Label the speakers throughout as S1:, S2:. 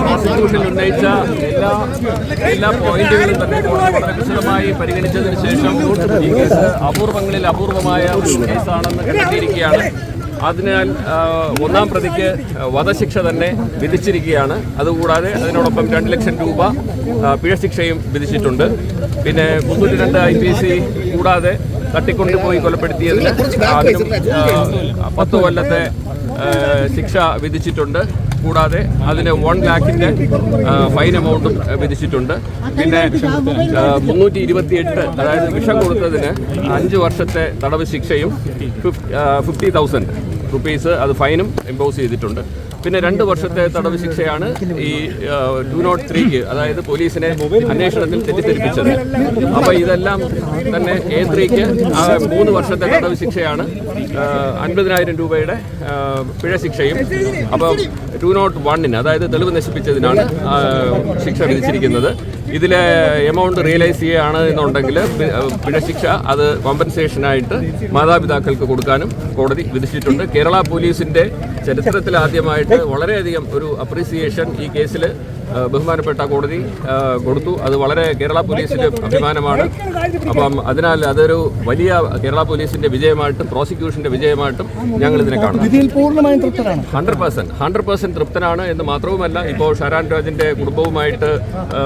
S1: Prosecution ഉന്നയിച്ച എല്ലാ എല്ലാ പോയിന്റുകളും തന്നെ വളരെ വിശദമായി പരിഗണിച്ചതിന് ശേഷം ഈ കേസ് അപൂർവങ്ങളിൽ അപൂർവമായ ഒരു കേസാണെന്ന് കണ്ടെത്തിയിരിക്കുകയാണ്. അതിനാൽ ഒന്നാം പ്രതിക്ക് വധശിക്ഷ തന്നെ വിധിച്ചിരിക്കുകയാണ്. അതുകൂടാതെ അതിനോടൊപ്പം രണ്ട് ലക്ഷം രൂപ പിഴ പിഴശിക്ഷയും വിധിച്ചിട്ടുണ്ട്. പിന്നെ മുന്നൂറ്റി രണ്ട് ഐ പി സി കൂടാതെ തട്ടിക്കൊണ്ടുപോയി കൊലപ്പെടുത്തിയതിന് അതിനും പത്ത് കൊല്ലത്തെ ശിക്ഷ വിധിച്ചിട്ടുണ്ട്. കൂടാതെ അതിന് വൺ ലാഖിന്റെ ഫൈൻ എമൗണ്ടും വിധിച്ചിട്ടുണ്ട്. പിന്നെ മുന്നൂറ്റി ഇരുപത്തി എട്ട് അതായത് വിഷം കൊടുത്തതിന് അഞ്ച് വർഷത്തെ തടവ് ശിക്ഷയും ഫിഫ്റ്റി തൗസൻഡ് റുപ്പീസ് അത് ഫൈനും ഇമ്പോസ് ചെയ്തിട്ടുണ്ട്. പിന്നെ രണ്ട് വർഷത്തെ തടവ് ശിക്ഷയാണ് ഈ ടു നോട്ട് ത്രീക്ക് അതായത് പോലീസിനെ അന്വേഷണത്തിൽ തെറ്റിദ്ധരിപ്പിച്ചത്. അപ്പോൾ ഇതെല്ലാം തന്നെ എ ത്രീക്ക് മൂന്ന് വർഷത്തെ തടവ് ശിക്ഷയാണ്. അൻപതിനായിരം രൂപയുടെ പിഴ ശിക്ഷയും. അപ്പം ടു നോട്ട് വണ്ണിന് അതായത് തെളിവ് നശിപ്പിച്ചതിനാണ് ശിക്ഷ വിധിച്ചിരിക്കുന്നത്. ഇതിലെ എമൗണ്ട് റിയലൈസ് ചെയ്യുകയാണ് എന്നുണ്ടെങ്കിൽ പിഴശിക്ഷ പിഴ ശിക്ഷ അത് കോമ്പൻസേഷനായിട്ട് മാതാപിതാക്കൾക്ക് കൊടുക്കാനും കോടതി വിധിച്ചിട്ടുണ്ട്. കേരള പോലീസിന്റെ ചരിത്രത്തിൽ ആദ്യമായിട്ട് വളരെയധികം ഒരു അപ്രീസിയേഷൻ ഈ കേസിൽ ബഹുമാനപ്പെട്ട കോടതി കൊടുത്തു. അത് വളരെ കേരള പോലീസിന്റെ അഭിമാനമാണ്. അപ്പം അതിനാൽ അതൊരു വലിയ കേരള പോലീസിന്റെ വിജയമായിട്ടും പ്രോസിക്യൂഷന്റെ വിജയമായിട്ടും ഞങ്ങൾ ഇതിനെ കാണുന്നു ഹൺഡ്രഡ് പെർസെന്റ് ഹൺഡ്രഡ് പെർസെന്റ് തൃപ്തനാണ് എന്ന് മാത്രവുമല്ല ഇപ്പോൾ ഷാരാൻ രാജിന്റെ കുടുംബവുമായിട്ട്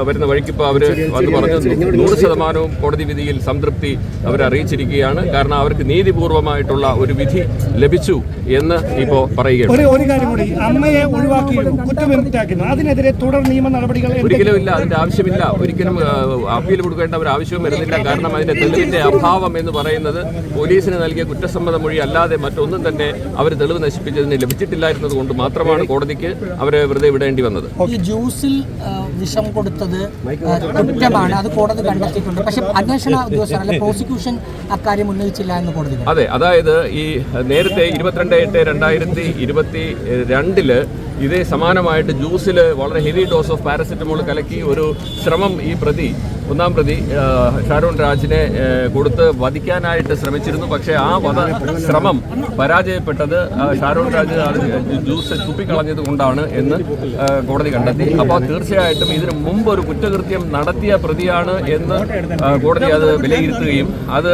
S1: വരുന്ന വഴിക്കിപ്പോൾ അവർ വന്ന് പറഞ്ഞു നൂറ് ശതമാനവും കോടതി വിധിയിൽ സംതൃപ്തി അവർ അറിയിച്ചിരിക്കുകയാണ്. കാരണം അവർക്ക് നീതിപൂർവമായിട്ടുള്ള ഒരു വിധി ലഭിച്ചു എന്ന് ഇപ്പോൾ പറയുകയാണ്.
S2: ഒരു ഒരു കാര്യം കൂടി അമ്മയെ ഒഴിവാക്കിയിരുന്നു കുറ്റവിമുക്താക്കുന്നു അതിനെതിരെ തുടർ നിയമ നടപടികൾ എന്തെങ്കിലും
S1: ഒരിക്കലും ഇല്ല അതിന്റെ ആവശ്യമില്ല. ഒരിക്കലും അപ്പീൽ കൊടുക്കേണ്ട ഒരു ആവശ്യവും വരുന്നില്ല. കാരണം അതിന്റെ തെളിവിന്റെ അഭാവം എന്ന് പറയുന്നത് പോലീസിന് നൽകിയ കുറ്റസമ്മത മൊഴി അല്ലാതെ മറ്റൊന്നും തന്നെ അവർ തെളിവ് നശിപ്പിച്ചതിന് ലഭിച്ചിട്ടില്ലായിരുന്നത് കൊണ്ട് മാത്രമാണ് കോടതിക്ക് അവരെ വെറുതെ വിടേണ്ടി വന്നത്.
S3: ഈ ജ്യൂസിൽ വിഷം കൊടുത്തത് കുറ്റമാണ്. അത് കോടതി കണ്ടെത്തിയിട്ടുണ്ട്. പക്ഷെ അന്വേഷണ ഉദ്യോഗസ്ഥർ അല്ലെ പ്രോസിക്യൂഷൻ അക്കാര്യം ഉന്നയിച്ചില്ല എന്ന് കോടതി
S1: അതെ അതായത് ഈ നേരത്തെ ഇരുപത്തിരണ്ട് എട്ട് രണ്ടായിരത്തി ഇരുപത്തി രണ്ടിൽ ഇതേ സമാനമായിട്ട് ജ്യൂസിൽ വളരെ ഹെവി ഡോസ് ഓഫ് പാരസെറ്റമോൾ കലക്കി ഒരു ശ്രമം ഈ പ്രതി ഒന്നാം പ്രതി ഷാരൂൺ രാജിനെ കൊടുത്ത് വധിക്കാനായിട്ട് ശ്രമിച്ചിരുന്നു. പക്ഷേ ആ വധ ശ്രമം പരാജയപ്പെട്ടത് ഷാരൂൺ രാജ് ജ്യൂസ് തുപ്പിക്കളഞ്ഞത് കൊണ്ടാണ് എന്ന് കോടതി കണ്ടെത്തി. അപ്പോൾ തീർച്ചയായിട്ടും ഇതിനു മുമ്പ് ഒരു കുറ്റകൃത്യം നടത്തിയ പ്രതിയാണ് എന്ന് കോടതി അത് വിലയിരുത്തുകയും അത്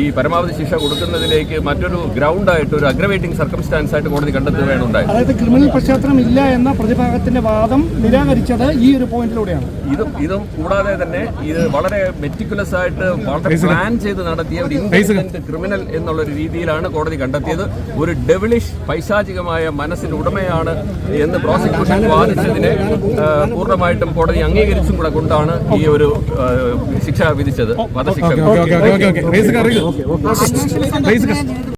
S1: ഈ പരമാവധി ശിക്ഷ കൊടുക്കുന്നതിലേക്ക് മറ്റൊരു ഗ്രൗണ്ടായിട്ട് ഒരു അഗ്രവേറ്റിംഗ് സർക്കംസ്റ്റാൻസ് ആയിട്ട് കോടതി കണ്ടെത്തുകയാണ് ഉണ്ടായത്.
S2: ഇല്ല എന്ന പ്രതിഭാഗത്തിന്റെ വാദം നിരാകരിച്ചത് ഈ ഒരു പോയിന്റിലൂടെയാണ്
S1: ഇതും ഇതും കൂടാതെ തന്നെ ഇത് വളരെ മെറ്റിക്കുലസ് ആയിട്ട് വളരെ പ്ലാൻ ചെയ്ത് നടത്തിയ ഒരു ഇൻഡിപെൻഡന്റ് ക്രിമിനൽ എന്നുള്ള ഒരു രീതിയിലാണ് കോടതി കണ്ടെത്തിയത് ഒരു ഡെവിളിഷ് പൈശാചികമായ മനസ്സിന്റെ ഉടമയാണ് എന്ന് പ്രോസിക്യൂഷൻ വാദിച്ചതിനെ പൂർണമായിട്ടും കോടതി അംഗീകരിച്ചും കൂടെ കൊണ്ടാണ് ഈ ഒരു ശിക്ഷ വിധിച്ചത് വധശിക്ഷ